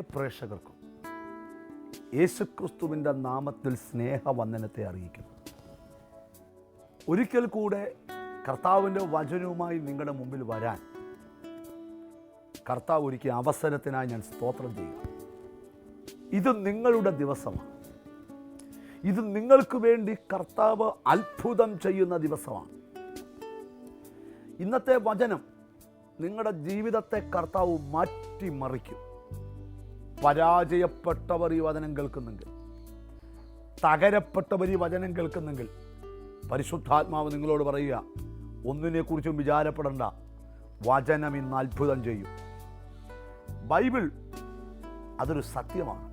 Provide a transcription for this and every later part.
പ്രേക്ഷകർക്കും യേശുക്രിസ്തുവിന്റെ നാമത്തിൽ സ്നേഹവന്ദനത്തെ അറിയിക്കുന്നു. ഒരിക്കൽ കൂടെ കർത്താവിന്റെ വചനവുമായി നിങ്ങളുടെ മുമ്പിൽ വരാൻ കർത്താവ് ഒരുക്കിയ അവസരത്തിനായി ഞാൻ സ്തോത്രം ചെയ്യുക ഇത് നിങ്ങളുടെ ദിവസമാണ്. ഇത് നിങ്ങൾക്ക് വേണ്ടി കർത്താവ് അത്ഭുതം ചെയ്യുന്ന ദിവസമാണ്. ഇന്നത്തെ വചനം നിങ്ങളുടെ ജീവിതത്തെ കർത്താവ് മാറ്റിമറിക്കും. പരാജയപ്പെട്ടവർ ഈ വചനം കേൾക്കുന്നെങ്കിൽ തകരപ്പെട്ടവർ ഈ വചനം കേൾക്കുന്നെങ്കിൽ പരിശുദ്ധാത്മാവ് നിങ്ങളോട് പറയുക ഒന്നിനെക്കുറിച്ചും വിചാരപ്പെടേണ്ട വചനം ഇന്ന് അത്ഭുതം ചെയ്യും. ബൈബിൾ അതൊരു സത്യമാണ്.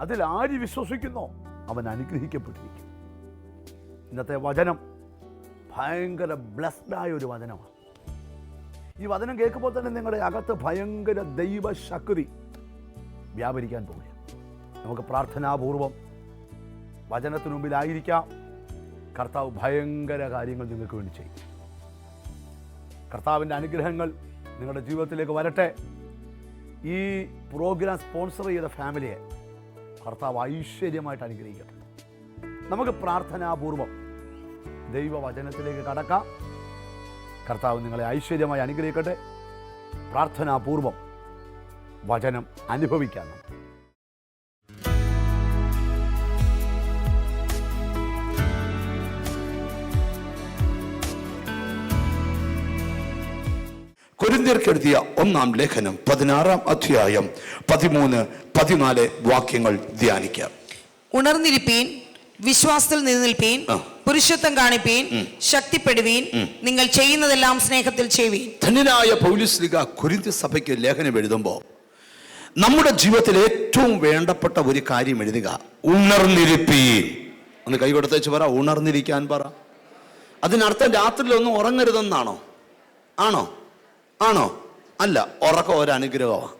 അതിൽ ആര് വിശ്വസിക്കുന്നോ അവൻ അനുഗ്രഹിക്കപ്പെട്ടിരിക്കും. ഇന്നത്തെ വചനം ഭയങ്കര ബ്ലസ്ഡായ ഒരു വചനമാണ്. ഈ വചനം കേൾക്കുമ്പോൾ തന്നെ നിങ്ങളുടെ അകത്ത് ഭയങ്കര ദൈവശക്തി വ്യാപരിക്കാൻ പോവുക നമുക്ക് പ്രാർത്ഥനാപൂർവം വചനത്തിനു മുമ്പിലായിരിക്കാം. കർത്താവ് ഭയങ്കര കാര്യങ്ങൾ നിങ്ങൾക്ക് വേണ്ടി ചെയ്യും. കർത്താവിന്റെ അനുഗ്രഹങ്ങൾ നിങ്ങളുടെ ജീവിതത്തിലേക്ക് വരട്ടെ. ഈ പ്രോഗ്രാം സ്പോൺസർ ചെയ്ത ഫാമിലിയെ കർത്താവ് ഐശ്വര്യമായിട്ട് അനുഗ്രഹിക്കട്ടെ. നമുക്ക് പ്രാർത്ഥനാപൂർവം ദൈവവചനത്തിലേക്ക് കടക്കാം. കർത്താവ് നിങ്ങളെ ഐശ്വര്യമായി അനുഗ്രഹിക്കട്ടെ പ്രാർത്ഥനാപൂർവം വചനം അനുഭവിക്കാൻ നമുക്ക്. കൊരിന്ത്യർക്ക് എഴുതിയ ഒന്നാം ലേഖനം പതിനാറാം അധ്യായം പതിമൂന്ന് പതിനാല് വാക്യങ്ങൾ ധ്യാനിക്കാം ഉണർന്നിരിപ്പീൻ വിശ്വാസത്തിൽ നിലനിൽപ്പീൻ. പുരുഷത്വം കാണിപ്പീൻ ശക്തിപ്പെടുവീൻ നിങ്ങൾ ചെയ്യുന്നതെല്ലാം സ്നേഹത്തിൽ ചെയ്യുവീൻ. ധന്യനായ പൗലിസ്ലിക കുരിന്ത്യ സഭയ്ക്ക് ലേഖനം എഴുതുമ്പോൾ നമ്മുടെ ജീവിതത്തിൽ ഏറ്റവും വേണ്ടപ്പെട്ട ഒരു കാര്യം എഴുതുക. ഉണർന്നിരിപ്പീൻ. ഒന്ന് കൈ കൊടുത്തേച്ച് പറ ഉണർന്നിരിക്കാൻ പറ. അതിനർത്ഥം രാത്രിയിലൊന്നും ഉറങ്ങരുതെന്നാണോ? ആണോ? ആണോ? അല്ല ഉറക്കം ഒരനുഗ്രഹമാണ് അനുഗ്രഹമാണ്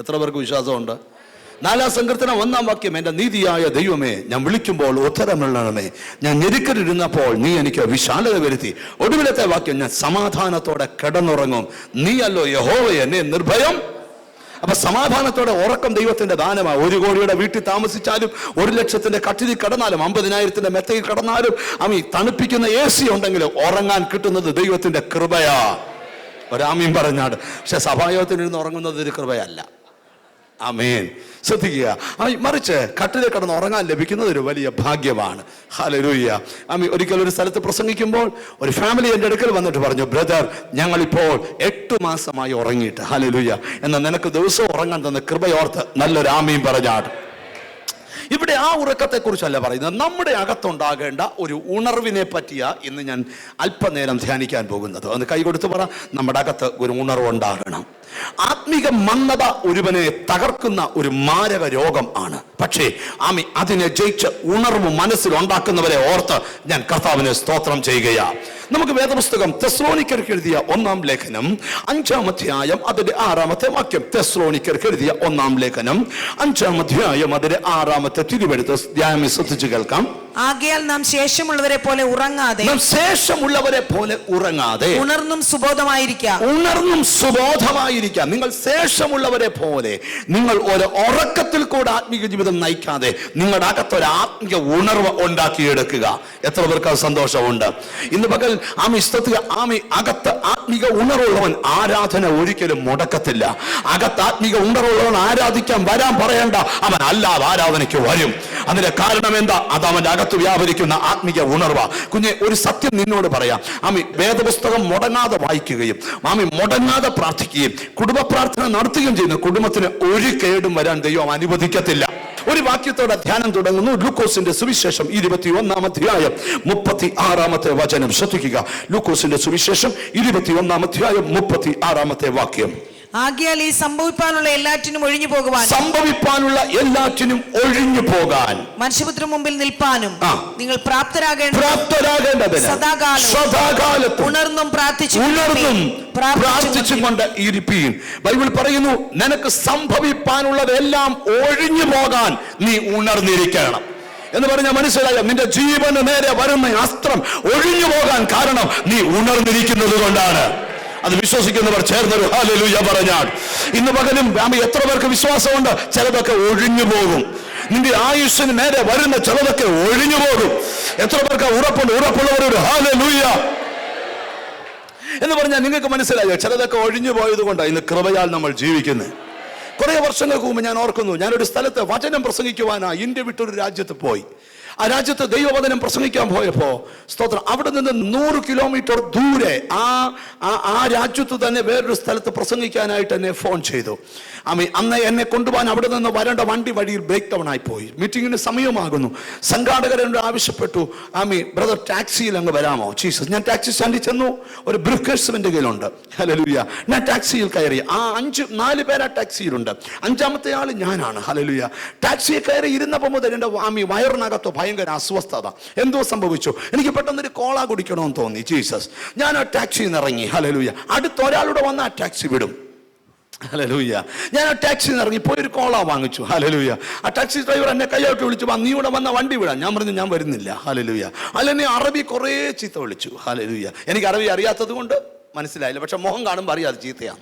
എത്ര പേർക്ക് വിശ്വാസമുണ്ട്? നാലാം സങ്കീർത്തനം ഒന്നാം വാക്യം എന്റെ നീതിയായ ദൈവമേ ഞാൻ വിളിക്കുമ്പോൾ ഉത്തരമില്ലണമേ ഞാൻ ഞെരുക്കലിരുന്നപ്പോൾ നീ എനിക്ക് വിശാലത വരുത്തി. ഒടുവിലത്തെ വാക്യം ഞാൻ സമാധാനത്തോടെ കിടന്നുറങ്ങും. നീയല്ലോ യഹോവ എന്നെ നിർഭയം. അപ്പൊ സമാധാനത്തോടെ ഉറക്കം ദൈവത്തിന്റെ ദാനമാണ്. ഒരു കോടിയുടെ വീട്ടിൽ താമസിച്ചാലും ഒരു ലക്ഷത്തിന്റെ കട്ടിരി കടന്നാലും അമ്പതിനായിരത്തിന്റെ മെത്തയിൽ കടന്നാലും അമി തണുപ്പിക്കുന്ന എ സി ഉണ്ടെങ്കിലും ഉറങ്ങാൻ കിട്ടുന്നത് ദൈവത്തിന്റെ കൃപയാ. ഒരാമീൻ പറഞ്ഞാട് പക്ഷെ സഭായോഗത്തിനിരുന്ന് ഉറങ്ങുന്നത് ഒരു കൃപയല്ല. അമേൻ ശ്രദ്ധിക്കുക. മറിച്ച് കട്ടിലെ കടന്ന് ഉറങ്ങാൻ ലഭിക്കുന്നത് ഒരു വലിയ ഭാഗ്യമാണ്. ഹാലരൂയ്യ അമി ഒരിക്കൽ ഒരു സ്ഥലത്ത് പ്രസംഗിക്കുമ്പോൾ ഒരു ഫാമിലി എന്റെ അടുക്കൽ വന്നിട്ട് പറഞ്ഞു ബ്രദർ ഞങ്ങളിപ്പോൾ എട്ട് മാസമായി ഉറങ്ങിയിട്ട്. ഹാലരൂയ്യ എന്നാൽ നിനക്ക് ദിവസവും ഉറങ്ങാൻ തന്ന കൃപയോർത്ത് നല്ലൊരു ആമയും പറഞ്ഞാട്ട് ഇവിടെ ആ ഉറക്കത്തെക്കുറിച്ചല്ല പറയുന്നത്. നമ്മുടെ അകത്തുണ്ടാകേണ്ട ഒരു ഉണർവിനെ പറ്റിയ ഇന്ന് ഞാൻ അല്പനേരം ധ്യാനിക്കാൻ പോകുന്നത്. ഒന്ന് കൈ കൊടുത്ത് പറ. നമ്മുടെ അകത്ത് ഒരു ഉണർവുണ്ടാകണം. ആത്മീക മന്ദത ഒരുവനെ തകർക്കുന്ന ഒരു മാരക രോഗം ആണ്. പക്ഷേ ആമി അതിനെ ജയിച്ച് ഉണർവ് മനസ്സിൽ ഉണ്ടാക്കുന്നവരെ ഓർത്ത് ഞാൻ കർത്താവിനെ സ്തോത്രം ചെയ്യുകയാ. നമുക്ക് വേദപുസ്തകം തെസ്ലോണിക്കർക്ക് എഴുതിയ ഒന്നാം ലേഖനം അഞ്ചാം അധ്യായം അതിന്റെ ആറാമത്തെ വാക്യം. തെസ്ലോണിക്കർക്ക് എഴുതിയ ഒന്നാം ലേഖനം അഞ്ചാം അധ്യായം അതിന്റെ ആറാമത്തെ തിരുവെടുത്ത് ധ്യാനം ശ്രദ്ധിച്ചു കേൾക്കാം. ആകയാൽ നാം ശേഷമുള്ളവരെ പോലെ ഉറങ്ങാതെ നാം ശേഷമുള്ളവരെ പോലെ ഉറങ്ങാതെ ഉണർന്നും സുബോധമായിരിക്കാം. ഉണർന്നും സുബോധമായിരിക്കാം. നിങ്ങൾ ശേഷമുള്ളവരെ പോലെ നിങ്ങൾ ഒരു ഉറക്കത്തിൽ കൂടെ ആത്മീയ ജീവിതം നയിക്കാതെ നിങ്ങളുടെ അകത്തൊരു ആത്മീയ ഉണർവ് ഉണ്ടാക്കിയെടുക്കുക. എത്ര പേർക്ക് സന്തോഷമുണ്ട്? ഇന്ന് പകൽ ആമി ഇഷ്ടത്തിൽ ആമി അകത്ത് ആത്മീക ഉണർവുള്ളവൻ ആരാധന ഒരിക്കലും മുടക്കത്തില്ല. അകത്ത് ആത്മീക ഉണർവുള്ളവൻ ആരാധിക്കാൻ വരാൻ പറയണ്ട. അവൻ അല്ലാതെ ആരാധനയ്ക്ക് വരും. അതിന്റെ കാരണം എന്താ? അത് അവന്റെ അകത്ത് വ്യാപരിക്കുന്ന ആത്മീയ ഉണർവ. കുഞ്ഞെ ഒരു സത്യം നിന്നോട് പറയാം. ആമി വേദപുസ്തകം മുടങ്ങാതെ വായിക്കുകയും ആമി മുടങ്ങാതെ പ്രാർത്ഥിക്കുകയും കുടുംബ പ്രാർത്ഥന നടത്തുകയും ചെയ്യുന്ന കുടുംബത്തിന് ഒരു കേടും വരാൻ ദൈവം അനുവദിക്കത്തില്ല. ഒരു വാക്യത്തോടെ ധ്യാനം തുടങ്ങുന്നു. ലൂക്കോസിന്റെ സുവിശേഷം ഇരുപത്തി ഒന്നാം അധ്യായം മുപ്പത്തി ആറാമത്തെ വചനം. ശ്രദ്ധിക്കുക. ലൂക്കോസിന്റെ സുവിശേഷം ഇരുപത്തി ഒന്നാം അധ്യായം മുപ്പത്തി ആറാമത്തെ വാക്യം. ആകയാൽ ഈ സംഭവിപ്പാനുള്ള എല്ലാറ്റിനും ഒഴിഞ്ഞു പോകുവാൻ. സംഭവിപ്പാനുള്ള എല്ലാറ്റിനും ഒഴിഞ്ഞു പോകാൻ. മനുഷ്യപുത്ര മുമ്പിൽ നിൽപ്പാനും നിങ്ങൾ പ്രാപ്തരാകേണ്ട പ്രാപ്തരാകേണ്ടതിന് സദാകാലം സദാകാലത്തും ഉണർന്നും പ്രാർത്ഥിച്ചു ഉണർന്നും പ്രാർത്ഥിച്ചുകൊണ്ട് ഇരിപ്പീൻ. ബൈബിൾ പറയുന്നു നിനക്ക് സംഭവിപ്പാനുള്ളതെല്ലാം ഒഴിഞ്ഞു പോകാൻ നീ ഉണർന്നിരിക്കണം. എന്ന് പറഞ്ഞാൽ മനസ്സിലായോ? നിന്റെ ജീവന് നേരെ വരുന്ന അസ്ത്രം ഒഴിഞ്ഞു പോകാൻ കാരണം നീ ഉണർന്നിരിക്കുന്നത് കൊണ്ടാണ്. അത് വിശ്വസിക്കുന്നവർ ചേർന്നൊരു ഹാലലൂയ പറഞ്ഞാൽ. ഇന്ന് പകലും എത്ര പേർക്ക് വിശ്വാസമുണ്ട്? ചിലതൊക്കെ ഒഴിഞ്ഞു പോകും. നിന്റെ ആയുസ്സിന് നേരെ വരുന്ന ചിലതൊക്കെ ഒഴിഞ്ഞു പോകും. എത്ര പേർക്ക് ഉറപ്പുണ്ട്? ഉറപ്പുള്ളവർ ഒരു ഹാലലൂയ എന്ന് പറഞ്ഞാൽ നിങ്ങൾക്ക് മനസ്സിലായോ? ചിലതൊക്കെ ഒഴിഞ്ഞു പോയത് കൊണ്ടാണ് ഇന്ന് കൃപയാൽ നമ്മൾ ജീവിക്കുന്നത് കുറേ വർഷങ്ങൾക്ക് മുമ്പ് ഞാൻ ഓർക്കുന്നു ഞാനൊരു സ്ഥലത്ത് വചനം പ്രസംഗിക്കുവാനാ ഇന്ത്യ വിട്ടൊരു രാജ്യത്ത് പോയി. ആ രാജ്യത്ത് ദൈവവചനം പ്രസംഗിക്കാൻ പോയപ്പോൾ സ്തോത്രം അവിടെ നിന്ന് നൂറ് കിലോമീറ്റർ ദൂരെ ആ ആ- രാജ്യത്ത് തന്നെ വേറൊരു സ്ഥലത്ത് പ്രസംഗിക്കാനായിട്ട് എന്നെ ഫോൺ ചെയ്തു. ആമി അന്ന് എന്നെ കൊണ്ടുപോകാൻ അവിടെ നിന്ന് വരേണ്ട വണ്ടി വഴിയിൽ ബ്രേക്ക് ഡൗൺ ആയിപ്പോയി പോയി. മീറ്റിങ്ങിന് സമയമാകുന്നു. സംഘാടകർ എന്നോട് ആവശ്യപ്പെട്ടു ആമി ബ്രദർ ടാക്സിയിൽ അങ്ങ് വരാമോ? ജീസസ് ഞാൻ ടാക്സി സ്റ്റാൻഡിൽ ചെന്നു. ഒരു ബ്രിക്കേഴ്സ് കയ്യിലുണ്ട്. ഹലലുയ ഞാൻ ടാക്സിയിൽ കയറി. ആ അഞ്ച് നാല് പേരാ ടാക്സിയിലുണ്ട് അഞ്ചാമത്തെ ആൾ ഞാനാണ്. ഹലലുയ ടാക്സിയിൽ കയറി ഇരുന്നപ്പോൾ മുതൽ എന്റെ ആമി വയറിനകത്തോ ഭയങ്കര അസ്വസ്ഥത. എന്തോ സംഭവിച്ചു. എനിക്ക് പെട്ടെന്നൊരു കോള കുടിക്കണമെന്ന് തോന്നി. ജീസസ്. ഞാൻ ആ ടാക്സിയിൽ നിന്ന് ഇറങ്ങി. ഹലലൂയ അടുത്ത ഒരാളൂടെ വന്ന് ആ ടാക്സി വിടും. ഹലലൂയ ഞാൻ ആ നിന്ന് ഇറങ്ങി പോയി ഒരു കോള വാങ്ങിച്ചു. ഹലലൂയ ആ ടാക്സി ഡ്രൈവർ എന്നെ കൈയോട്ട് വിളിച്ചു. "വാ, നീ ഇവിടെ വന്ന വണ്ടി വിടാം ഞാൻ പറഞ്ഞു ഞാൻ വരുന്നില്ല. ഹലലൂയ അല്ലെന്നെ അറബി കുറേ ചീത്ത വിളിച്ചു. ഹലലൂയ എനിക്ക് അറബി അറിയാത്തത് കൊണ്ട് മനസ്സിലായില്ല. പക്ഷെ മുഖം കാണുമ്പോൾ അറിയാതെ ചീത്തയാണ്.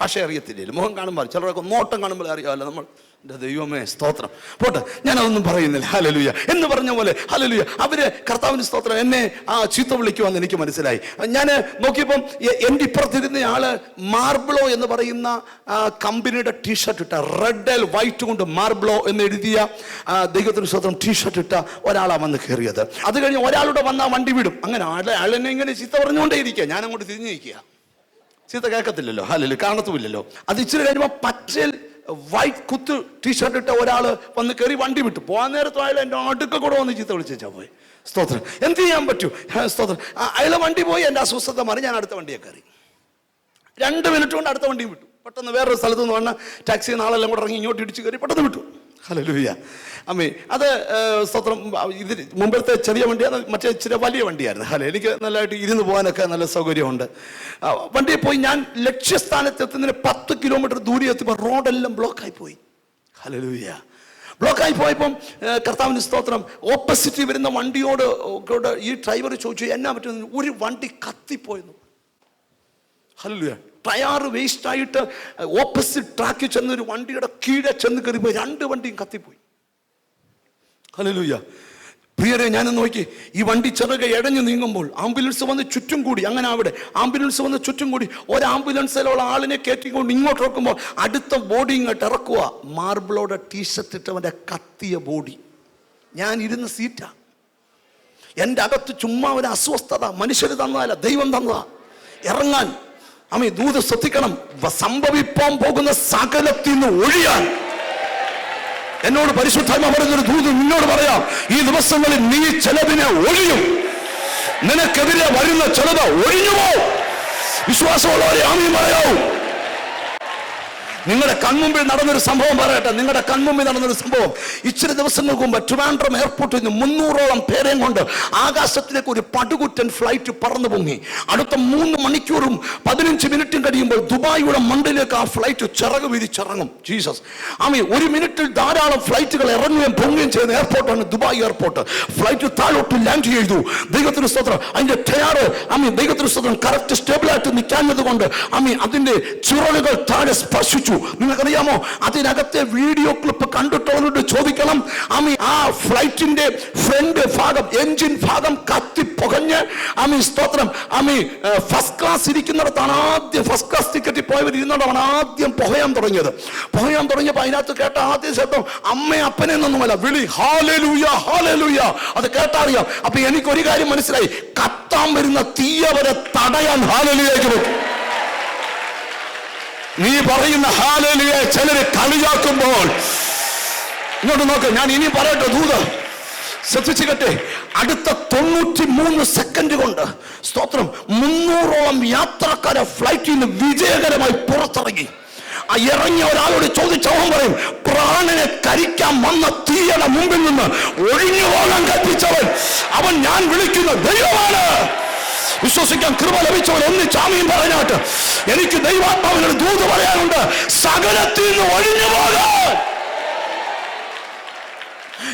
ഭാഷ അറിയത്തില്ലല്ലോ മുഖം കാണുമ്പോൾ ചിലരൊക്കെ നോട്ടം കാണുമ്പോൾ അറിയാമല്ലോ നമ്മൾ. എന്റെ ദൈവമേ സ്തോത്രം. പോട്ടെ ഞാനതൊന്നും പറയുന്നില്ല. ഹലലുയ എന്ന് പറഞ്ഞ പോലെ ഹലലുയ അവർ കർത്താവിന് സ്തോത്രം. എന്നെ ആ ചീത്ത വിളിക്കുവാന്ന് എനിക്ക് മനസ്സിലായി. ഞാൻ നോക്കിയപ്പം എന്റെ ഇപ്പുറത്തിരുന്ന ആൾ മാർബിളോ എന്ന് പറയുന്ന കമ്പനിയുടെ ടീഷർട്ട് ഇട്ട റെഡ് ആൻഡ് വൈറ്റ് കൊണ്ട് മാർബിളോ എന്ന് എഴുതിയ ദൈവത്തിന് സ്തോത്രം ടീഷർട്ട് ഇട്ട ഒരാളാണ് വന്ന് കയറിയത് അത് കഴിഞ്ഞ് ഒരാളുടെ വന്നാൽ വണ്ടി വിടും. അങ്ങനെ ആളെ എന്നെ ഇങ്ങനെ ചീത്ത പറഞ്ഞുകൊണ്ടേ ഇരിക്കുക ഞാൻ അങ്ങോട്ട് തിരിഞ്ഞു നിൽക്കുക. ചീത്ത കേൾക്കത്തില്ലല്ലോ. ഹലല്ലോ കാണത്തുമില്ലല്ലോ. അത് ഇച്ചിരി കഴിയുമ്പോൾ പച്ചൽ വൈറ്റ് കുത്ത് ടീഷർട്ട് ഇട്ട ഒരാൾ വന്ന് കയറി വണ്ടി വിട്ടു. പോകാൻ നേരത്തും അയാൾ എന്റെ അടുക്ക കൂടെ വന്ന് ചീത്ത വിളിച്ചാൽ പോയി. സ്തോത്രം. എന്ത് ചെയ്യാൻ പറ്റൂ? സ്തോത്രം. അയാളെ വണ്ടി പോയി എന്റെ അസ്വസ്ഥത മാറി ഞാൻ അടുത്ത വണ്ടിയെ കയറി. രണ്ട് മിനിറ്റ് കൊണ്ട് അടുത്ത വണ്ടിയും വിട്ടു. പെട്ടെന്ന് വേറൊരു സ്ഥലത്ത് നിന്ന് വന്ന ടാക്സി നാളെല്ലാം കൂടെ ഇറങ്ങി ഇങ്ങോട്ട് ഇടിച്ച് കയറി പെട്ടെന്ന് വിട്ടു. ഹലലൂയ അമ്മേ അത് സ്തോത്രം ഇത് മുമ്പത്തെ ചെറിയ വണ്ടിയാണ് മറ്റേ ചെറിയ വലിയ വണ്ടിയായിരുന്നു. ഹലോ എനിക്ക് നല്ലതായിട്ട് ഇരുന്ന് പോകാനൊക്കെ നല്ല സൗകര്യമുണ്ട്. വണ്ടിയിൽ പോയി ഞാൻ ലക്ഷ്യസ്ഥാനത്ത് എത്തുന്നതിന് പത്ത് കിലോമീറ്റർ ദൂരെ എത്തിയപ്പോൾ റോഡെല്ലാം ബ്ലോക്കായി പോയി. ഹലലൂയ ബ്ലോക്കായി പോയപ്പം കർത്താവിന് സ്തോത്രം ഓപ്പോസിറ്റ് വരുന്ന വണ്ടിയോട് ഈ ഡ്രൈവർ ചോദിച്ചു എന്നാ പറ്റുന്നു ഒരു വണ്ടി കത്തിപ്പോയെന്നു. ഹല്ലേലൂയ. ടയർ വേസ്റ്റ് ആയിട്ട് ഓപ്പോസിറ്റ് ട്രാക്കിൽ ചെന്ന് ഒരു വണ്ടിയുടെ കീഴെ ചെന്ന് കയറിപ്പോയി രണ്ട് വണ്ടിയും കത്തിപ്പോയി. ഹല്ലേലൂയ. പ്രിയരെ ഞാൻ നോക്കി. ഈ വണ്ടി ചെറുകെ ഇടഞ്ഞു നീങ്ങുമ്പോൾ ആംബുലൻസ് വന്ന് ചുറ്റും കൂടി അങ്ങനെ അവിടെ ആംബുലൻസ് വന്ന് ചുറ്റും കൂടി ഒരു ആംബുലൻസിലുള്ള ആളിനെ കയറ്റിക്കൊണ്ട് ഇങ്ങോട്ട് ഇറക്കുമ്പോൾ അടുത്ത ബോഡി ഇങ്ങോട്ട് ഇറക്കുക. മാർബിളോടെ ടീഷർട്ട് ഇട്ടവന്റെ കത്തിയ ബോഡി. ഞാൻ ഇരുന്ന സീറ്റാ. എന്റെ അകത്ത് ചുമ്മാ ഒരു അസ്വസ്ഥത മനുഷ്യർ തന്നതല്ല ദൈവം തന്നതാ. ഇറങ്ങാൻ അമ്മ ദൂത് ശ്രദ്ധിക്കണം. സംഭവിപ്പാൻ പോകുന്ന സകലത്തിൽ നിന്ന് ഒഴിയാൻ. എന്നോട് പരിശുദ്ധമ പറഞ്ഞൊരു ദൂത് നിന്നോട് പറയാം ഈ ദിവസങ്ങളിൽ നീ ചിലതിനെ ഒഴിയും. നിനക്കെതിരെ വരുന്ന ചിലത് ഒഴിഞ്ഞുമോ വിശ്വാസമുള്ളവരെ ആമീൻ പറയാവൂ. നിങ്ങളുടെ കൺമുമ്പിൽ നടന്നൊരു സംഭവം പറയട്ടെ. നിങ്ങളുടെ കൺമുമ്പിൽ നടന്നൊരു സംഭവം. ഇച്ചിരി ദിവസങ്ങൾക്ക് മുമ്പ് ട്രിവാൻഡ്രം എയർപോർട്ടിൽ നിന്ന് മുന്നൂറോളം പേരെയും കൊണ്ട് ആകാശത്തിലേക്ക് ഒരു പടുകുറ്റൻ ഫ്ലൈറ്റ് പറന്നു പൊങ്ങി. അടുത്ത മൂന്ന് മണിക്കൂറും പതിനഞ്ച് മിനിറ്റും കഴിയുമ്പോൾ ദുബായിയുടെ മണ്ടിലേക്ക് ആ ഫ്ലൈറ്റ് ചിറക് വിരിച്ചിറങ്ങും ജീസസ്. ആമി ഒരു മിനിറ്റിൽ ധാരാളം ഫ്ലൈറ്റുകൾ ഇറങ്ങുകയും പൊങ്ങുകയും ചെയ്യുന്ന എയർപോർട്ടാണ് ദുബായ് എയർപോർട്ട്. ഫ്ലൈറ്റ് താഴോട്ട് ലാൻഡ് ചെയ്തു. ദൈവത്തിന് സ്തോത്രം. അതിന്റെ ടയറ് ആമി ദൈവത്തിന് സ്തോത്രം. കറക്റ്റ് സ്റ്റേബിളായിട്ട് നിൽക്കാഞ്ഞത് കൊണ്ട് ആമി അതിന്റെ ചിറകുകൾ താഴെ സ്പർശിച്ചു. നിങ്ങൾക്കറിയാമോ അതിനകത്തെ വീഡിയോ ക്ലിപ്പ് കണ്ടിട്ടവരോട് ചോദിക്കണം അമി ആ ഫ്ലൈറ്റിന്റെ ഫ്രണ്ട് ഭാഗം എഞ്ചിൻ ഭാഗം കത്തി പുകഞ്ഞ്. അമി സ്തോത്രം. അമി ഫസ്റ്റ് ക്ലാസ് ഇരിക്കുന്നിടത്താണ് ആദ്യം ഫസ്റ്റ് ക്ലാസ് ടിക്കറ്റിൽ പോയവർ ഇരുന്നിടമാണ് ആദ്യം പുകയാൻ തുടങ്ങിയത്. പുകയാൻ തുടങ്ങിയപ്പോൾ അതിനകത്ത് കേട്ട ആദ്യ ശബ്ദം അമ്മ അപ്പനെ എന്നൊന്നുമല്ല വിളി. ഹാലലൂയ ഹാലലൂയ അത് കേട്ടറിയാം. അപ്പൊ എനിക്കൊരു കാര്യം മനസ്സിലായി. കത്താൻ വരുന്ന തീയവരെ തടയാൻ ഹാലലൂയക്ക് പറ്റും. നീ പറയുന്ന ഹാലലിയെ ചിലര് കളിയാക്കുമ്പോൾ ഇങ്ങോട്ട് നോക്ക് ഞാൻ ഇനി പറയട്ടെ ദൂത്. ശ്രദ്ധിച്ചുകട്ടെ അടുത്ത തൊണ്ണൂറ്റി മൂന്ന് സെക്കൻഡ് കൊണ്ട് സ്തോത്രം മുന്നൂറോളം യാത്രക്കാരെ ഫ്ലൈറ്റിൽ നിന്ന് വിജയകരമായി പുറത്തിറങ്ങി. ആ ഇറങ്ങിയ ഒരാളോട് ചോദിച്ചവൻ പറയും പ്രാണനെ കരിക്കാൻ വന്ന തീയുടെ മുമ്പിൽ നിന്ന് ഒഴിഞ്ഞു പോകാൻ കൽപ്പിച്ചവൻ അവൻ ഞാൻ വിളിക്കുന്ന ദൈവമാണ്. വിശ്വസിക്കാൻ കൃപ ലഭിച്ചവൻ ഒന്ന് ചാമിയും പറഞ്ഞാട്ട് എനിക്ക് ദൈവാത്മാവിനോട് ദൂത് പറയാനുണ്ട് സകലത്തിൽ നിന്ന് ഒഴിഞ്ഞു പോകാൻ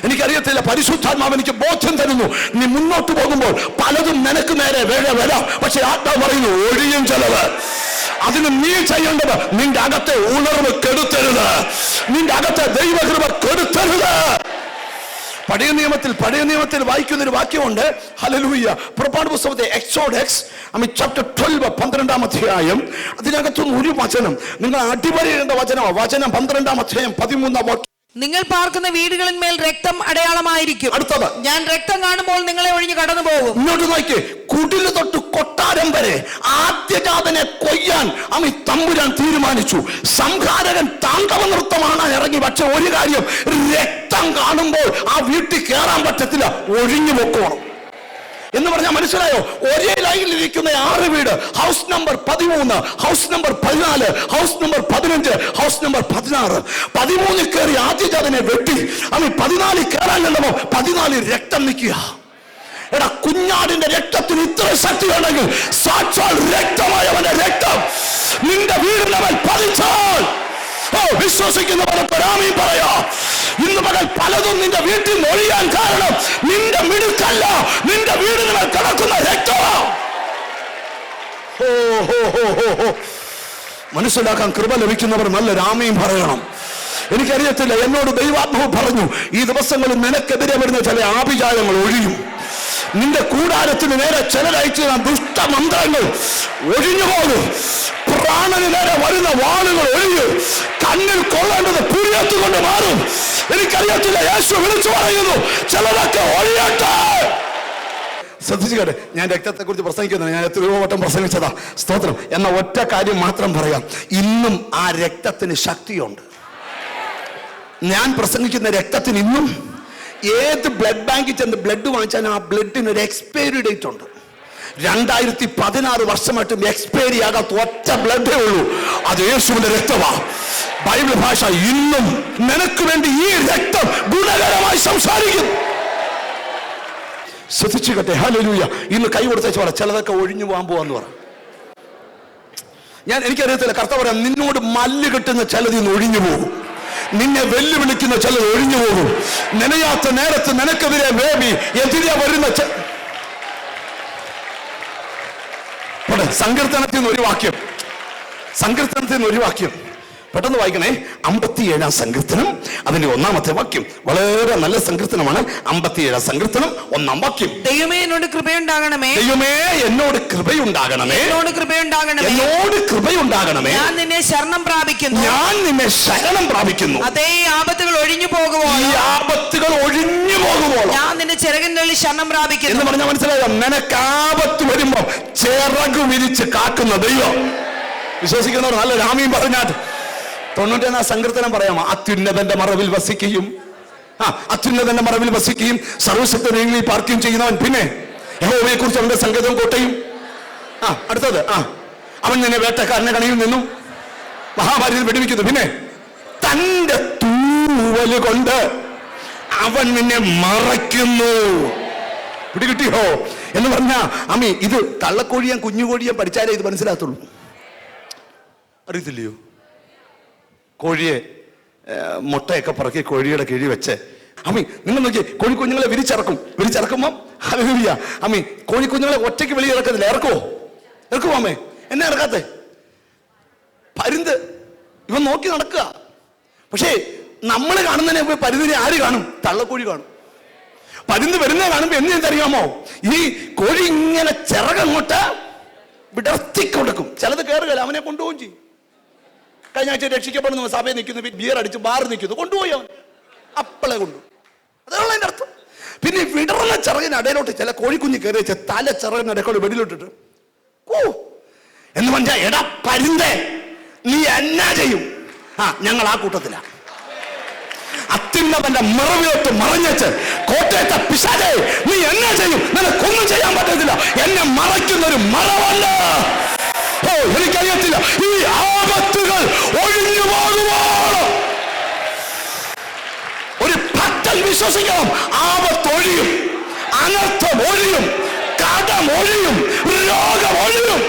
എനിക്കറിയത്തില്ല പരിശുദ്ധാത്മാവ് എനിക്ക് ബോധ്യം തരുന്നു. നീ മുന്നോട്ട് പോകുമ്പോൾ പലതും നിനക്ക് നേരെ വേഴ വരാം. പക്ഷെ ആത്മാവ് പറയുന്നു ഒഴിയും ചെലവ്. അതിന് നീ ചെയ്യേണ്ടത് നിന്റെ അകത്തെ ഉണർവ് കെടുത്തരുത്. നിന്റെ അകത്തെ ദൈവകൃപ കെടുത്തരുത്. പഴയ നിയമത്തിൽ പഴയ നിയമത്തിൽ വായിക്കുന്ന ഒരു വാക്യമുണ്ട്. ഹലലൂയ പുറപ്പാട് പുസ്തകത്തെ എക്സോഡെക്സ് ഐ ചാപ്റ്റർ ട്വൽവ് പന്ത്രണ്ടാം അധ്യായം. അതിനകത്തുനിന്ന് ഒരു വചനം. നിങ്ങൾ അടിപൊളി വചനമാണ് വചനം പന്ത്രണ്ടാം അധ്യായം പതിമൂന്നാം വാക്യം. നിങ്ങൾ പാർക്കുന്ന വീടുകളിന്മേൽ രക്തം അടയാളമായിരിക്കും. അടുത്തത്. ഞാൻ രക്തം കാണുമ്പോൾ നിങ്ങളെ ഒഴിഞ്ഞ് കടന്നു പോകും. ഇങ്ങോട്ട് നോക്കി. കുടിൽ തൊട്ട് കൊട്ടാരം വരെ ആദ്യജാതനെ കൊയ്യാൻ അമി തമ്പുരാൻ തീരുമാനിച്ചു. സംഹാരകൻ താണ്ഡവ നൃത്തമാണ് ഇറങ്ങി. പക്ഷെ ഒരു കാര്യം രക്തം കാണുമ്പോൾ ആ വീട്ടിൽ കയറാൻ പറ്റത്തില്ല. ഒഴിഞ്ഞു പൊക്കോണം. എന്ന് പറഞ്ഞാൽ മനസ്സിലായോ? ഒരേ ലൈനിൽ ഇരിക്കുന്ന ആറ് വീട് ഹൗസ് നമ്പർ പതിമൂന്ന് ഹൗസ് നമ്പർ പതിനാല് ഹൗസ് നമ്പർ പതിനഞ്ച് ഹൗസ് നമ്പർ പതിനാറ്. പതിമൂന്നിൽ കയറി ആദ്യജാതനെ വെട്ടി. അമ്മ പതിനാലിൽ കയറാൻ കണ്ടപ്പോ പതിനാലിൽ രക്തം നിൽക്കുക. എടാ കുഞ്ഞാടിന്റെ രക്തത്തിന് ഇത്ര ശക്തി ഉണ്ടെങ്കിൽ സാക്ഷാൽ രക്തമായവന്റെ രക്തം നിന്റെ വീടിന്റെ മേൽ പതിച്ചാൽ ഓ വിശ്വസിക്കുന്നവരെ പരാമയും പറയാ. ഇന്ന് മകൻ പലതും നിന്റെ വീട്ടിൽ ഒഴിയാൻ കാരണം നിന്റെ മിടുക്കല്ല. നിന്റെ വീടിന് മേൽ കിടക്കുന്ന രക്തമാ. ഹോ, ഹോ, ഹോ, ഹോ, ഹോ. മനസ്സിലാക്കാൻ കൃപ ലഭിക്കുന്നവർ നല്ല രാമയും പറയണം. എനിക്കറിയത്തില്ല എന്നോട് ദൈവാത്മാവ് പറഞ്ഞു ഈ ദിവസങ്ങളിൽ നിനക്കെതിരെ വരുന്ന ചില ആഭിചാരങ്ങൾ ഒഴിയും. നിന്റെ കൂടാരത്തിന് നേരെ ചിലരയച്ചു ദുഷ്ടമന്ത്രങ്ങൾ ഒഴിഞ്ഞു പോകും പ്രാണന് നേരെ വരുന്ന വാളുകൾ ഒഴിഞ്ഞു കണ്ണിൽ കൊള്ളേണ്ടത് പുരിയത്തുകൊണ്ട് മാറും. എനിക്കറിയത്തില്ല യേശു വിളിച്ചു പറയുന്നു ചിലതൊക്കെ ഒഴിയട്ടെ. ശ്രദ്ധിച്ചു കേട്ടെ ഞാൻ രക്തത്തെ കുറിച്ച് പ്രസംഗിക്കുന്നത് ഞാൻ എത്രയോ വട്ടം പ്രസംഗിച്ചതാ. സ്തോത്രം. എന്ന ഒറ്റ കാര്യം മാത്രം പറയാം ഇന്നും ആ രക്തത്തിന് ശക്തിയുണ്ട്. ഞാൻ പ്രസംഗിക്കുന്ന രക്തത്തിന് ഇന്നും ഏത് ബ്ലഡ് ബാങ്കിൽ ചെന്ന് ബ്ലഡ് വാങ്ങിച്ചാലും ആ ബ്ലഡിന് ഒരു എക്സ്പയറി ഡേറ്റ് ഉണ്ട്. രണ്ടായിരത്തി പതിനാറ് വർഷമായിട്ടും എക്സ്പയറി ആകാത്ത ഒറ്റ ബ്ലഡേ ഉള്ളൂ. അത് യേശുവിന്റെ രക്തമാ. ബൈബിൾ ഭാഷ ഇന്നും നിനക്ക് വേണ്ടി ഈ രക്തം ഗുണകരമായി സംസാരിക്കും. ശ്രദ്ധിച്ചു കേട്ടെ ഹലലൂയ ഇന്ന് കൈ കൊടുത്തേച്ച് പറ ചിലതൊക്കെ ഒഴിഞ്ഞു പോകാൻ പോവാന്ന് പറ. ഞാൻ എനിക്കറിയത്തില്ല കർത്താവ് പറയാം നിന്നോട് മല്ല് കിട്ടുന്ന ചിലത് ഇന്ന് ഒഴിഞ്ഞു പോകും. നിന്നെ വെല്ലുവിളിക്കുന്ന ചിലത് ഒഴിഞ്ഞു പോകും. നനയാത്ത നേരത്ത് നിനക്കെതിരെ വേബി എതിരെ വരുന്ന ചെ- പോട്ടെ, സങ്കീർത്തനത്തിൽ നിന്ന് ഒരു വാക്യം. സങ്കീർത്തനത്തിൽ നിന്ന് ഒരു വാക്യം. പെട്ടെന്ന് വായിക്കണേ. അമ്പത്തിയേഴാം സങ്കീർത്തനം. അതിന്റെ ഒന്നാമത്തെ വാക്യം. വളരെ നല്ല സങ്കീർത്തനമാണ്. അമ്പത്തിയേഴാം സങ്കീർത്തനം ഒന്നാം വാക്യം. ദൈവമേ എന്നോട് കൃപയുണ്ടാകണമേ. ദൈവമേ എന്നോട് കൃപയുണ്ടാകണമേ. എന്നോട് കൃപയുണ്ടാകണമേ. എന്നോട് കൃപയുണ്ടാകണമേ. ഞാൻ നിന്നെ ശരണം പ്രാപിക്കുന്നു. ഞാൻ നിന്നെ ശരണം പ്രാപിക്കുന്നു. അതേ ആപത്തുകൾ ഒഴിഞ്ഞു പോകുമോ ഈ ആപത്തുകൾ ഒഴിഞ്ഞു പോകുമോ ഞാൻ നിന്റെ ചിറകിനുള്ളിൽ ശരണം പ്രാപിക്കുന്നു. എന്ന് പറഞ്ഞാൽ മനസ്സിലായോ? നിനക്ക് ആപത്ത് വരുമ്പോ ചിറകു വിരിച്ച് കാക്കുന്ന ദൈവം. വിശ്വസിക്കുന്നവർ നല്ല രാമിയും പറഞ്ഞാട്ട് തൊണ്ണൂറ്റൊന്നാം സങ്കീർത്തനം പറയാമോ? അത്യുന്നതന്റെ മറവിൽ വസിക്കുകയും. ആ അത്യുന്നതന്റെ മറവിൽ വസിക്കുകയും സർവശക്തങ്ങളിൽ പാർക്കുകയും ചെയ്യുന്നവൻ പിന്നെ യഹോവയെ കുറിച്ച് അവന്റെ സങ്കേതം കോട്ടയും. ആ അടുത്തത് ആ അവൻ നിന്നെ വേട്ടക്കാരനെ കണിയിൽ നിന്നും മഹാഭാരതം വെടിവെക്കുന്നു. പിന്നെ തന്റെ തൂവൽ കൊണ്ട് അവൻ നിന്നെ മറയ്ക്കുന്നു. പിടികിട്ടിയോ? എന്ന് പറഞ്ഞ അമ്മി ഇത് തള്ളക്കോഴിയാൻ കുഞ്ഞുകോഴിയാൻ പഠിച്ചാലേ ഇത് മനസ്സിലാകത്തുള്ളൂ. അറിയത്തില്ലയോ? കോഴിയെ മുട്ടയൊക്കെ പറക്കി കോഴിയുടെ കിഴി വെച്ച് അമ്മി നിങ്ങൾ നോക്കി കോഴിക്കുഞ്ഞുങ്ങളെ വിരിച്ചിറക്കും വിരിച്ചിറക്കുമ്പം ഹല്ലേലൂയ അമ്മി കോഴിക്കുഞ്ഞുങ്ങളെ ഒറ്റയ്ക്ക് വെളിയിൽ ഇറക്കത്തില്ല ഇറക്കുവോ? ഇറക്കുമോ അമ്മേ? എന്നെ ഇറക്കാത്തേ? പരുന്ത് ഇവൻ നോക്കി നടക്കുക. പക്ഷേ നമ്മൾ കാണുന്നതിനെ പോയി പരുന്തിനെ ആര് കാണും? തള്ളക്കോഴി കാണും. പരുന്ത് വരുന്ന കാണുമ്പോ എന്ത് അറിയാമോ ഈ കോഴി ഇങ്ങനെ ചിറകങ്ങോട്ട് വിടർത്തി കൊടുക്കും ചിലത് കയറുകയല്ല അവനെ കൊണ്ടുപോകും ചെയ്യും. കഴിഞ്ഞ ആഴ്ച രക്ഷിക്കപ്പെടുന്നു സഭയിൽ നിൽക്കുന്നു ബിയർ അടിച്ച് ബാർ നിൽക്കുന്നു. കൊണ്ടുപോയി അവൻ. അപ്പളെ കൊണ്ടു. അതാണ് അതിന്റെ അർത്ഥം. പിന്നെ വിടറല ചിറകിന് ഇടയിലോട്ട് ചില കോഴിക്കുഞ്ഞ് കയറി വെച്ച തല ചിറകിന് ഇടയ്ക്കോട് വെടിയിലോട്ടിട്ട് കൂ എന്ന് പറഞ്ഞാൽ എടാ പരിന്തേ നീ എന്നാ ചെയ്യും? ആ ഞങ്ങൾ ആ കൂട്ടത്തിലാ. അത്യുന്നവന്റെ മറവിലോട്ട് മറഞ്ഞച്ച് കോട്ടയത്തെ പിശാചേ നീ എന്നാ ചെയ്യും? നിനക്കൊന്നും ചെയ്യാൻ പറ്റത്തില്ല. എന്നെ മറയ്ക്കുന്ന ഒരു മറവല്ല. ഓ എനിക്കറിയത്തില്ല. ഈ ആപത്തുകൾ ഒഴിഞ്ഞു പോകുമ്പോൾ ഒരു ഭക്തൻ വിശ്വസിക്കണം. ആപത്തൊഴിയും അനർത്ഥം ഒഴിയും കടം ഒഴിയും രോഗം ഒഴിയും.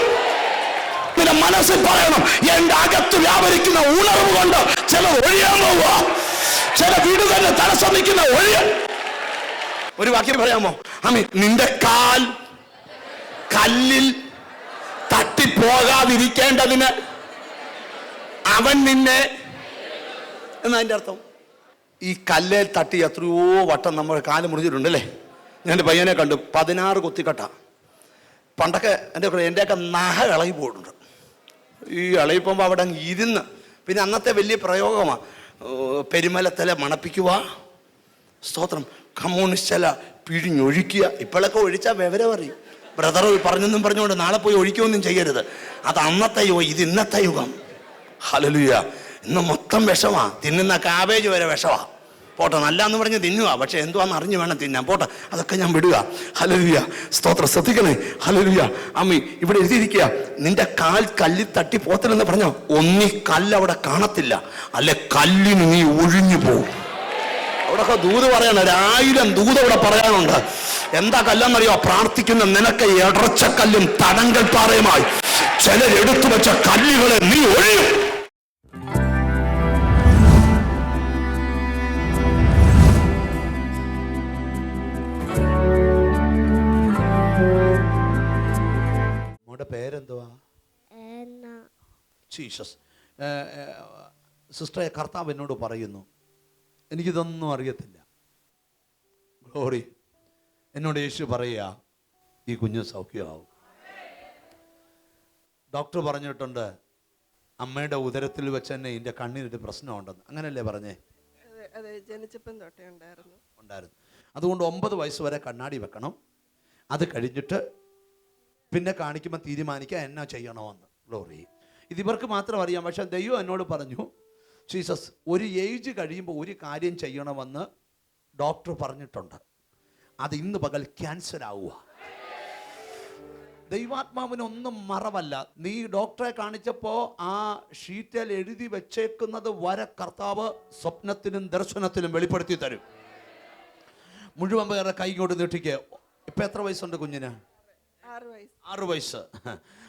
പിന്നെ മനസ്സിൽ പറയണം എന്റെ അകത്ത് വ്യാപരിക്കുന്ന ഉണർവ് കൊണ്ട് ചില ഒഴിയാൻ പോവുക. ചില വീടുകളിൽ തടസ്സം നിൽക്കുന്ന ഒഴിയ ഒരു വാക്യം പറയാമോ? അമ്മി നിന്റെ കാൽ കല്ലിൽ തട്ടിപ്പോകാതിരിക്കേണ്ടതിന് അവൻ നിന്നെ എന്നതിന്റെ അർത്ഥം? ഈ കല്ലേൽ തട്ടി എത്രയോ വട്ടം നമ്മൾ കാൽ മുറിഞ്ഞിട്ടുണ്ടല്ലേ? ഞാൻ എന്റെ പയ്യനെ കണ്ടു. പതിനാറ് കുത്തിക്കട്ട. പണ്ടൊക്കെ എന്റെ എന്റെയൊക്കെ നഹ ഇളകി പോയിട്ടുണ്ട്. ഈ ഇളകിപ്പോകുമ്പോൾ അവിടെ അങ്ങ് ഇരുന്ന്. പിന്നെ അന്നത്തെ വലിയ പ്രയോഗമാണ് പെരുമലത്തല മണപ്പിക്കുക. സ്തോത്രം. കമ്മ്യൂണിസ്റ്റല പിഴിഞ്ഞൊഴിക്കുക ഇപ്പോഴൊക്കെ ഒഴിച്ചാൽ വിവരം അറിയും. ബ്രദർ പറഞ്ഞെന്നും പറഞ്ഞുകൊണ്ട് നാളെ പോയി ഒഴിക്കുകയൊന്നും ചെയ്യരുത്. അത് അന്നത്തെ യുഗം ഇത് ഇന്നത്തെ യുഗം. ഹലലുയ ഇന്ന് മൊത്തം വിഷമാ. തിന്നുന്ന കാബേജ് വരെ വിഷമാ. പോട്ടെ നല്ല എന്ന് പറഞ്ഞ് തിന്നുക പക്ഷെ എന്തുവാന്ന് അറിഞ്ഞു വേണം തിന്നാൻ. പോട്ടെ അതൊക്കെ ഞാൻ വിടുക. ഹലലുയ സ്തോത്രം ശ്രദ്ധിക്കണേ. ഹലലുയ അമ്മി ഇവിടെ എഴുതിയിരിക്കുക. നിന്റെ കാൽ കല്ലി തട്ടി പോത്തലെന്ന് പറഞ്ഞോ? ഒന്നി കല്ല് അവിടെ കാണത്തില്ല. അല്ലെ കല്ലിന് നീ ഒഴിഞ്ഞു പോകും. അവിടെയൊക്കെ ദൂത് പറയണം ഒരായിരം ദൂത് അവിടെ പറയാനുണ്ട്. എന്താ കല്ലെന്നറിയോ? പ്രാർത്ഥിക്കുന്ന നിനക്ക് ഇടർച്ചക്കല്ലും തടങ്കൽ പാറയുമായി. ചിലരെടുത്തു വെച്ച കല്ലുകളെ നീ ഒഴിയും. പേരെന്തുവാ? ജീസസ്. സിസ്റ്ററെ കർത്താവ് എന്നോട് പറയുന്നു. എനിക്കിതൊന്നും അറിയത്തില്ല. ഗ്ലോറി എന്നോട് യേശു പറയുക ഈ കുഞ്ഞ് സൗഖ്യമാവും. ഡോക്ടർ പറഞ്ഞിട്ടുണ്ട് അമ്മയുടെ ഉദരത്തിൽ വെച്ച് തന്നെ ഇതിന്റെ കണ്ണിനൊരു പ്രശ്നമുണ്ടെന്ന്. അങ്ങനല്ലേ പറഞ്ഞേ? ജനിച്ചപ്പം തൊട്ടേ ഉണ്ടായിരുന്നു. ഉണ്ടായിരുന്നു. അതുകൊണ്ട് ഒമ്പത് വയസ്സ് വരെ കണ്ണാടി വെക്കണം. അത് കഴിഞ്ഞിട്ട് പിന്നെ കാണിക്കുമ്പോൾ തീരുമാനിക്കുക എന്നാ ചെയ്യണമെന്ന്. ഗ്ലോറി ഇതിവർക്ക് ഇവർക്ക് മാത്രം അറിയാം പക്ഷെ ദൈവം എന്നോട് പറഞ്ഞു ജീസസ് ഒരു ഏജ് കഴിയുമ്പോൾ ഒരു കാര്യം ചെയ്യണമെന്ന് ഡോക്ടർ പറഞ്ഞിട്ടുണ്ട്. അത് ഇന്ന് പകൽ ക്യാൻസർ ആവുക. ദൈവാത്മാവിനൊന്നും മറവല്ല. നീ ഡോക്ടറെ കാണിച്ചപ്പോൾ ആ ഷീറ്റിൽ എഴുതി വെച്ചേക്കുന്നത് വരെ കർത്താവ് സ്വപ്നത്തിനും ദർശനത്തിനും വെളിപ്പെടുത്തി തരും. മുഴുവൻ പേരുടെ കൈ കൊണ്ട് നീട്ടിക്ക്. ഇപ്പൊ എത്ര വയസ്സുണ്ട് കുഞ്ഞിന്? ആറ് വയസ്സ്. ആറ് വയസ്സ്.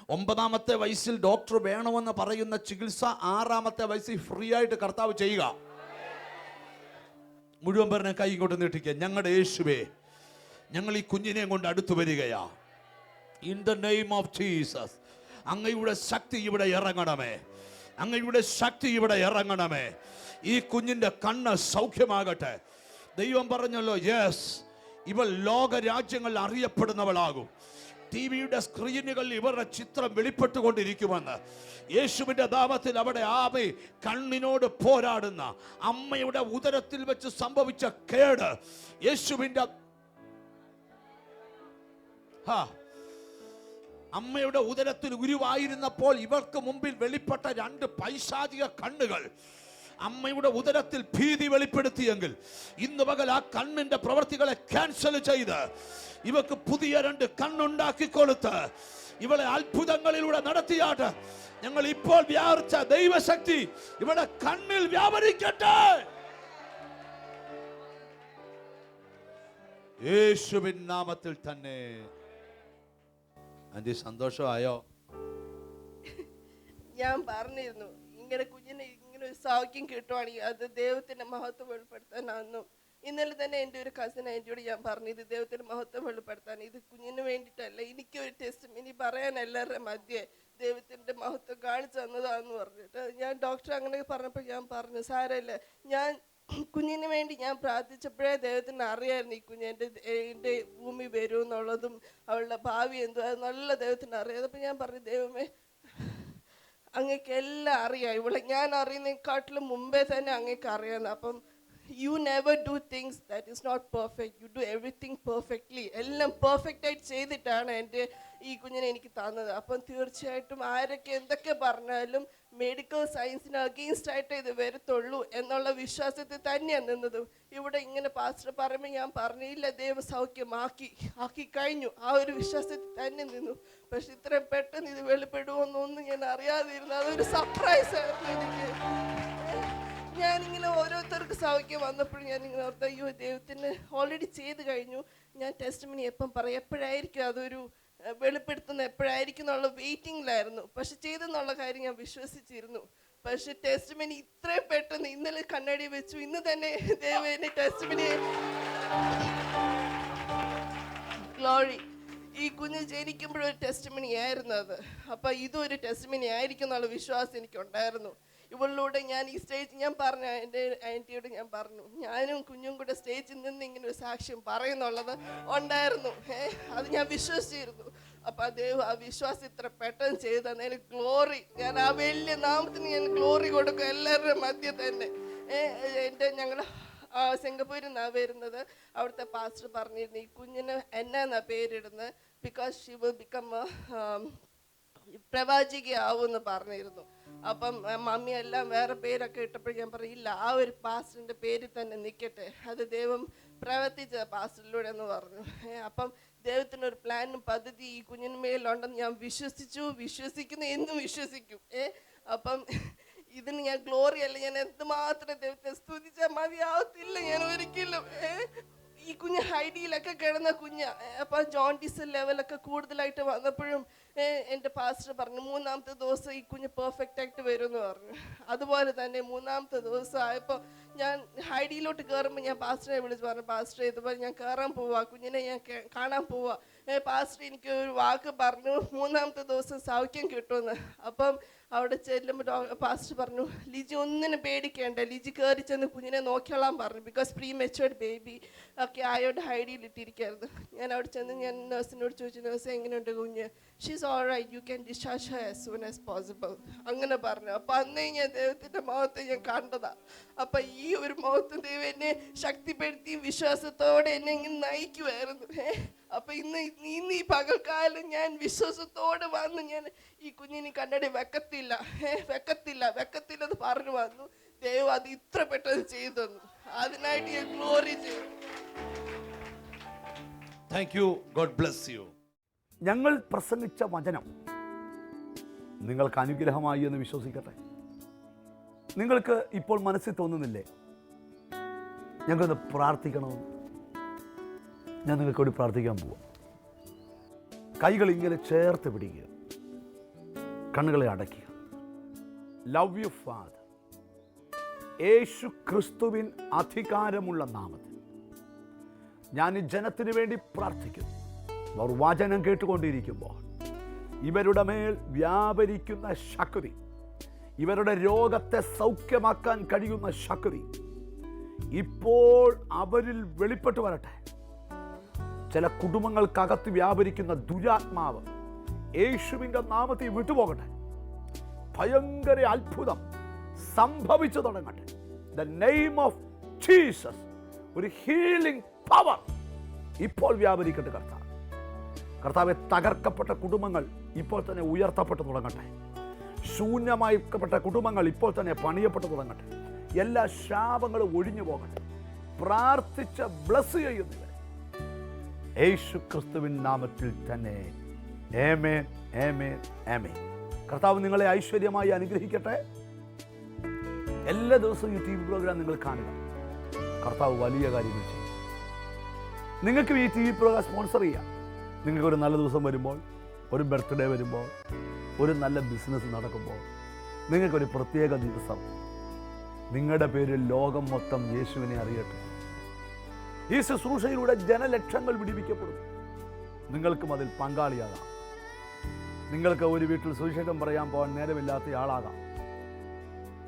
ഒമ്പതാമത്തെ വയസ്സിൽ ഡോക്ടർ വേണമെന്ന് പറയുന്ന ചികിത്സ ആറാമത്തെ വയസ്സിൽ ഫ്രീ ആയിട്ട് കർത്താവ് ചെയ്യുക. മുഴുവൻ പേരുടെ കൈ കൊണ്ട് നീട്ടിക്കുക ഞങ്ങളുടെ യേശുവേ ഞങ്ങൾ ഈ കുഞ്ഞിനെയും കൊണ്ട് അടുത്തു വരികയാ. In the name of Jesus അങ്ങയുടെ ശക്തി ഇവിടെ ഇറങ്ങണമേ. അങ്ങയുടെ ശക്തി ഇവിടെ ഇറങ്ങണമേ. ഈ കുഞ്ഞിന്റെ കണ്ണ് സൗഖ്യമാകട്ടെ. ദൈവം പറഞ്ഞല്ലോ യെസ് ഇവൾ ലോക രാജ്യങ്ങളിൽ അറിയപ്പെടുന്നവളാകും. ടി വിയുടെ സ്ക്രീനുകളിൽ ഇവരുടെ ചിത്രം വെളിപ്പെട്ടുകൊണ്ടിരിക്കുമെന്ന്. യേശുവിന്റെ നാമത്തിൽ അവിടെ ആമേ കണ്ണിനോട് പോരാടുന്ന അമ്മയുടെ ഉദരത്തിൽ വെച്ച് സംഭവിച്ച കേട്. യേശുവിന്റെ ഹാ അമ്മയുടെ ഉദരത്തിൽ ഉരുവായിരുന്നപ്പോൾ ഇവർക്ക് മുമ്പിൽ വെളിപ്പെട്ട രണ്ട് പൈശാചിക കണ്ണുകൾ. അമ്മയുടെ ഉദരത്തിൽ ഭീതി വെളിപ്പെടുത്തിയെങ്കിൽ ഇന്ന് പകൽ ആ കണ്ണിന്റെ പ്രവൃത്തികളെ ക്യാൻസൽ ചെയ്ത് ഇവക്ക് പുതിയ രണ്ട് കണ്ണുണ്ടാക്കി കൊടുത്ത് ഇവളെ അത്ഭുതങ്ങളിലൂടെ നടത്തിയാട്ട് ഞങ്ങൾ ഇപ്പോൾ വ്യാപരിച്ച ദൈവശക്തി ഇവിടെ കണ്ണിൽ വ്യാപരിക്കട്ടെ. യേശുവിൻ നാമത്തിൽ തന്നെ. ആന്റി സന്തോഷമായോ? ഞാൻ പറഞ്ഞിരുന്നു ഇങ്ങനെ കുഞ്ഞിനെ ഇങ്ങനെ ഒരു സൗഖ്യം കിട്ടുവാണെങ്കിൽ അത് ദൈവത്തിന്റെ മഹത്വം വെളിപ്പെടുത്താനാണെന്നും ഇന്നലെ തന്നെ എന്റെ ഒരു കസിൻ ആന്റിയോട് ഞാൻ പറഞ്ഞു ഇത് ദൈവത്തിന്റെ മഹത്വം വെളിപ്പെടുത്താൻ ഇത് കുഞ്ഞിന് വേണ്ടിയിട്ടല്ല എനിക്ക് ഒരു ടെസ്റ്റ് ഇനി പറയാൻ എല്ലാവരുടെ മധ്യേ ദൈവത്തിന്റെ മഹത്വം കാണിച്ചു തന്നതാന്ന് പറഞ്ഞിട്ട്. ഞാൻ ഡോക്ടർ അങ്ങനെ പറഞ്ഞപ്പോൾ ഞാൻ പറഞ്ഞു സാരമില്ല ഞാൻ കുഞ്ഞിന് വേണ്ടി ഞാൻ പ്രാർത്ഥിച്ചപ്പോഴേ ദൈവത്തിന് അറിയായിരുന്നു ഈ കുഞ്ഞ് എന്റെ എന്റെ ഭൂമി വരും എന്നുള്ളതും അവളുടെ ഭാവി എന്തോ അത് നല്ല ദൈവത്തിന് അറിയാം. അപ്പോൾ ഞാൻ പറഞ്ഞു ദൈവമേ അങ്ങക്ക് എല്ലാം അറിയാം. ഇവിടെ ഞാൻ അറിയുന്നതിനെക്കാട്ടിലും മുമ്പേ തന്നെ അങ്ങേക്ക് അറിയാം. അപ്പം you never do things that is not perfect you do everything perfectly എല്ലാം പെർഫെക്റ്റ് ആയിട്ട് ചെയ്തിട്ടാണ് എന്റെ ഈ കുഞ്ഞിനെ എനിക്ക് തന്നത്. അപ്പം തീർച്ചയായിട്ടും ആരൊക്കെ എന്തൊക്കെ പറഞ്ഞാലും മെഡിക്കൽ സയൻസിന് അഗെയിൻസ്റ്റ് ആയിട്ട് ഇത് വരത്തുള്ളൂ എന്നുള്ള വിശ്വാസത്തിൽ തന്നെയാണ് നിന്നത്. ഇവിടെ ഇങ്ങനെ പാസ്റ്റർ പറയുമ്പോൾ ഞാൻ പറഞ്ഞില്ല ദൈവ സൗഖ്യമാക്കി ആക്കി കഴിഞ്ഞു. ആ ഒരു വിശ്വാസത്തിൽ തന്നെ നിന്നു. പക്ഷെ ഇത്രയും പെട്ടെന്ന് ഇത് വെളിപ്പെടുമെന്നൊന്നും ഞാൻ അറിയാതിരുന്നു. അതൊരു സർപ്രൈസ് ആയിരുന്നു എനിക്ക്. ഞാനിങ്ങനെ ഓരോരുത്തർക്ക് സൗഖ്യം വന്നപ്പോഴും ഞാൻ ഇങ്ങനെ ഓർത്ത് അയ്യോ ദൈവത്തിന് ഓൾറെഡി ചെയ്ത് കഴിഞ്ഞു. ഞാൻ ടെസ്റ്റ് മിനി എപ്പം പറയും? എപ്പോഴായിരിക്കും അതൊരു വെളിപ്പെടുത്തുന്ന എപ്പോഴായിരിക്കും എന്നുള്ള വെയിറ്റിംഗിലായിരുന്നു. പക്ഷെ ചെയ്തെന്നുള്ള കാര്യം ഞാൻ വിശ്വസിച്ചിരുന്നു. പക്ഷെ ടെസ്റ്റ് മിനി ഇത്രയും പെട്ടെന്ന് ഇന്നലെ കണ്ണാടി വെച്ചു. ഇന്ന് തന്നെ ദേവേനെ ടെസ്റ്റ് മണി ഗ്ലോറി ഈ കുഞ്ഞ് ജനിക്കുമ്പോഴൊരു ടെസ്റ്റ് മണി ആയിരുന്നു അത്. അപ്പൊ ഇതൊരു ടെസ്റ്റ് മണി ആയിരിക്കും എന്നുള്ള വിശ്വാസം എനിക്കുണ്ടായിരുന്നു. ഇവളിലൂടെ ഞാൻ ഈ സ്റ്റേജ് ഞാൻ പറഞ്ഞു എന്റെ ആന്റിയോട് ഞാൻ പറഞ്ഞു ഞാനും കുഞ്ഞും കൂടെ സ്റ്റേജിൽ നിന്ന് ഇങ്ങനെ ഒരു സാക്ഷ്യം പറയുന്നുള്ളത് ഉണ്ടായിരുന്നു. അത് ഞാൻ വിശ്വസിച്ചിരുന്നു. അപ്പൊ ദൈവം ആ വിശ്വാസം ഇത്ര പെട്ടെന്ന് ചെയ്തു തന്നതിന് ഗ്ലോറി ഞാൻ ആ വലിയ നാമത്തിന് ഞാൻ ഗ്ലോറി കൊടുക്കും എല്ലാവരുടെ മധ്യ തന്നെ. എന്റെ ഞങ്ങൾ സിംഗപ്പൂരിൽ നിന്നാണ് വരുന്നത്. അവിടുത്തെ പാസ്റ്റർ പറഞ്ഞിരുന്നു ഈ കുഞ്ഞിന് എന്നാന്നാ പേരിടുന്നത് ബിക്കോസ് ഷി വിൽ ബിക്കം പ്രവാചികയാവുമെന്ന് പറഞ്ഞിരുന്നു. അപ്പം മമ്മിയെല്ലാം വേറെ പേരൊക്കെ ഇട്ടപ്പോൾ ഞാൻ പറയില്ല ആ ഒരു പാസ്റ്ററിന്റെ പേരിൽ തന്നെ നിൽക്കട്ടെ അത് ദൈവം പ്രവർത്തിച്ച പാസ്റ്ററിലൂടെ എന്ന് പറഞ്ഞു. അപ്പം ദൈവത്തിനൊരു പ്ലാനും പദ്ധതി ഈ കുഞ്ഞിന് മേലുണ്ടെന്ന് ഞാൻ വിശ്വസിച്ചു വിശ്വസിക്കുന്നു എന്നും വിശ്വസിക്കും. ഏ അപ്പം ഇതിന് ഞാൻ ഗ്ലോറി അല്ല ഞാൻ എന്തുമാത്രം ദൈവത്തെ സ്തുതിച്ചാൽ മതിയാവത്തില്ല ഞാൻ ഒരിക്കലും. ഏ? ഈ കുഞ്ഞ് ഹൈഡിയിലൊക്കെ കിടന്ന കുഞ്ഞ് അപ്പൊ ജോണ്ടിസ് ലെവലൊക്കെ കൂടുതലായിട്ട് വന്നപ്പോഴും എന്റെ പാസ്റ്റർ പറഞ്ഞു മൂന്നാമത്തെ ദിവസം ഈ കുഞ്ഞ് പെർഫെക്റ്റ് ആയിട്ട് വരും എന്ന് പറഞ്ഞു. അതുപോലെ തന്നെ മൂന്നാമത്തെ ദിവസം ആയപ്പോൾ ഞാൻ ഹൈഡിയിലോട്ട് കയറുമ്പോൾ ഞാൻ പാസ്റ്ററെ വിളിച്ച് പറഞ്ഞു പാസ്റ്റർ ഇതുപോലെ ഞാൻ കയറാൻ പോവാ കുഞ്ഞിനെ ഞാൻ കാണാൻ പോവാ. പാസ്റ്റർ എനിക്ക് ഒരു വാക്ക് പറഞ്ഞു മൂന്നാമത്തെ ദിവസം സൗഖ്യം കിട്ടുമെന്ന്. അപ്പം അവിടെ ചെല്ലുമ്പോൾ പാസ്റ്റ് പാസ്റ്റർ പറഞ്ഞു ലിജി ഒന്നിനും പേടിക്കേണ്ട ലിജി കയറി ചെന്ന് കുഞ്ഞിനെ നോക്കിക്കൊള്ളാൻ പറഞ്ഞു ബിക്കോസ് പ്രീ മെച്ചുവേർഡ് ബേബി ഒക്കെ ആയോട് ഹൈഡിയിൽ ഇട്ടിരിക്കുകയായിരുന്നു ഞാൻ അവിടെ ചെന്ന് ഞാൻ നേഴ്സിനോട് ചോദിച്ചു നേഴ്സ് എങ്ങനെയുണ്ട് കുഞ്ഞ്? She's all right you can discharge her as soon as possible അങ്ങനെ പറഞ്ഞു. അപ്പം അന്നേ ഞാൻ ദൈവത്തിന്റെ മുഖത്ത് ഞാൻ കണ്ടതാ. അപ്പം ഈ ഒരു മുഖത്ത് ദൈവം എന്നെ ശക്തിപ്പെടുത്തി വിശ്വാസത്തോടെ എന്നെ ഇങ്ങനെ നയിക്കുമായിരുന്നു അപ്പൊ ഇന്ന് ഇന്ന് ഈ പകൽക്കാലം ഞാൻ വിശ്വാസത്തോടെ വന്ന് ഞാൻ ഈ കുഞ്ഞിന് കണ്ണടി വെക്കത്തില്ല. വെക്കത്തില്ല വെക്കത്തില്ല എന്ന് പറഞ്ഞു വന്നു. ദൈവം അത് ഇത്ര പെട്ടെന്ന് ചെയ്തു തന്നു. അതിനായിട്ട് ഞാൻ ഗ്ലോറി ചെയ്തു. Thank you God bless you ഞങ്ങൾ പ്രസംഗിച്ച വചനം നിങ്ങൾക്ക് അനുഗ്രഹമായി എന്ന് വിശ്വസിക്കട്ടെ. നിങ്ങൾക്ക് ഇപ്പോൾ മനസ്സിൽ തോന്നുന്നില്ലേ? ഞങ്ങൾക്കൊന്ന് പ്രാർത്ഥിക്കണമെന്ന് ഞാൻ നിങ്ങൾക്ക് പ്രാർത്ഥിക്കാൻ പോവാം. കൈകൾ ഇങ്ങനെ ചേർത്ത് പിടിക്കുക. കണ്ണുകളെ അടയ്ക്കുക. ലവ് യു ഫാദർ യേശു ക്രിസ്തുവിൻ അധികാരമുള്ള നാമത്തിൽ ഞാൻ ഈ ജനത്തിന് വേണ്ടി പ്രാർത്ഥിക്കുന്നു. അവർ വചനം കേട്ടുകൊണ്ടിരിക്കുമ്പോൾ ഇവരുടെ മേൽ വ്യാപരിക്കുന്ന ശക്തി ഇവരുടെ രോഗത്തെ സൗഖ്യമാക്കാൻ കഴിയുന്ന ശക്തി ഇപ്പോൾ അവരിൽ വെളിപ്പെട്ടു വരട്ടെ. ചില കുടുംബങ്ങൾക്കകത്ത് വ്യാപരിക്കുന്ന ദുരാത്മാവ് യേശുവിന്റെ നാമത്തിൽ വിട്ടുപോകട്ടെ. ഭയങ്കര അത്ഭുതം സംഭവിച്ചു തുടങ്ങട്ടെ. ദ നെയിം ഓഫ് ജീസസ് ഒരു ഹീലിംഗ് പവർ ഇപ്പോൾ വ്യാപരിക്കട്ടെ കർത്താവ്. കർത്താവെ തകർക്കപ്പെട്ട കുടുംബങ്ങൾ ഇപ്പോൾ തന്നെ ഉയർത്തപ്പെട്ടു തുടങ്ങട്ടെ. ശൂന്യമായിക്കപ്പെട്ട കുടുംബങ്ങൾ ഇപ്പോൾ തന്നെ പണിയപ്പെട്ടു തുടങ്ങട്ടെ. എല്ലാ ശാപങ്ങളും ഒഴിഞ്ഞു പോകട്ടെ. പ്രാർത്ഥിച്ച ബ്ലസ് ചെയ്യുന്നില്ല. യേശു ക്രിസ്തുവിൻ നാമത്തിൽ തന്നെ. ഏമേ ഏമേ ഏമേ കർത്താവ് നിങ്ങളെ ഐശ്വര്യമായി അനുഗ്രഹിക്കട്ടെ. എല്ലാ ദിവസവും ഈ ടി വി പ്രോഗ്രാം നിങ്ങൾ കാണുക. കർത്താവ് വലിയ കാര്യങ്ങൾ ചെയ്യും. നിങ്ങൾക്കും ഈ ടി വി പ്രോഗ്രാം സ്പോൺസർ ചെയ്യാം. നിങ്ങൾക്ക് ഒരു നല്ല ദിവസം വരുമ്പോൾ ഒരു ബർത്ത്ഡേ വരുമ്പോൾ ഒരു നല്ല ബിസിനസ് നടക്കുമ്പോൾ നിങ്ങൾക്കൊരു പ്രത്യേക ദിവസം. നിങ്ങളുടെ പേരിൽ ലോകം മൊത്തം യേശുവിനെ അറിയട്ടെ. ഈ ശുശ്രൂഷയിലൂടെ ജനലക്ഷങ്ങൾ വിടിവിക്കപ്പെടും. നിങ്ങൾക്കും അതിൽ പങ്കാളിയാകാം. നിങ്ങൾക്ക് ഒരു വീട്ടിൽ സുവിശേഷം പറയാൻ പോകാൻ നേരമില്ലാത്ത ആളാകാം.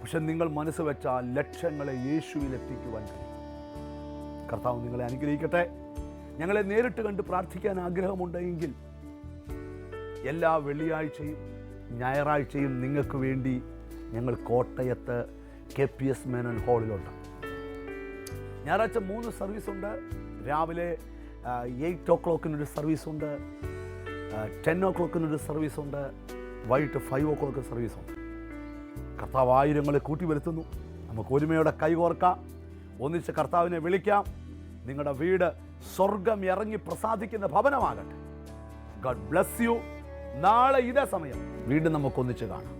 പക്ഷെ നിങ്ങൾ മനസ്സ് വെച്ചാൽ ലക്ഷങ്ങളെ യേശുവിൽ എത്തിക്കുവാൻ കഴിയും. കർത്താവ് നിങ്ങളെ അനുഗ്രഹിക്കട്ടെ. ഞങ്ങളെ നേരിട്ട് കണ്ട് പ്രാർത്ഥിക്കാൻ ആഗ്രഹമുണ്ടെങ്കിൽ എല്ലാ വെള്ളിയാഴ്ചയും ഞായറാഴ്ചയും നിങ്ങൾക്ക് വേണ്ടി ഞങ്ങൾ കോട്ടയത്ത് കെ പി എസ് മേനൻ ഹാളിലുണ്ട്. ഞായറാഴ്ച മൂന്ന് സർവീസുണ്ട്. രാവിലെ എയ്റ്റ് ഓ ക്ലോക്കിനൊരു സർവീസുണ്ട്. ടെൻ ഓ ക്ലോക്കിനൊരു സർവീസുണ്ട്. വൈകിട്ട് ഫൈവ് ഓ ക്ലോക്ക് സർവീസുണ്ട്. കർത്താവ് ആയിരങ്ങളെ കൂട്ടി വരുത്തുന്നു. നമുക്ക് ഒരുമയോടെ കൈകോർക്കാം. ഒന്നിച്ച് കർത്താവിനെ വിളിക്കാം. നിങ്ങളുടെ വീട് സ്വർഗം ഇറങ്ങി പ്രസാദിക്കുന്ന ഭവനമാകട്ടെ. ഗഡ് ബ്ലസ് യു നാളെ ഇതേ സമയം വീണ്ടും നമുക്കൊന്നിച്ച് കാണാം.